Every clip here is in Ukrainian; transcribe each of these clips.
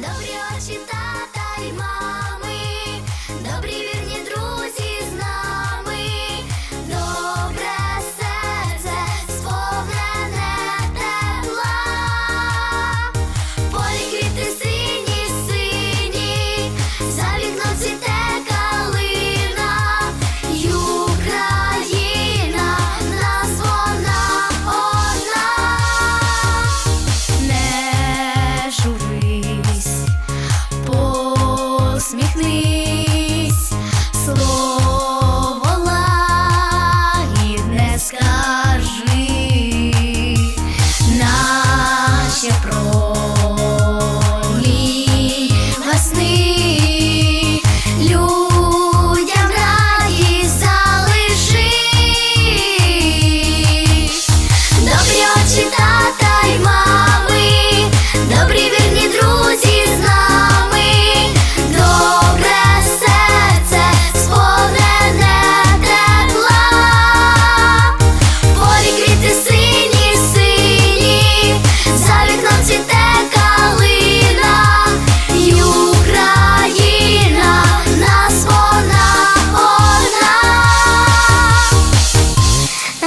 W8 たった今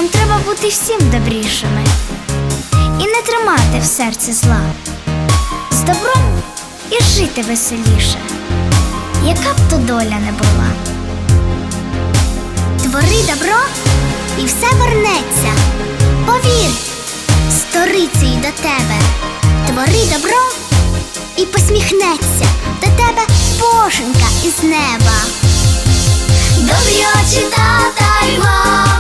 Нам треба бути всім добрішими і не тримати в серці зла. З добром і жити веселіше, яка б то доля не була. Твори добро і все вернеться. Повір, сторицею до тебе. Твори добро і посміхнеться до тебе боженька із неба. Добрі очі тата й друзі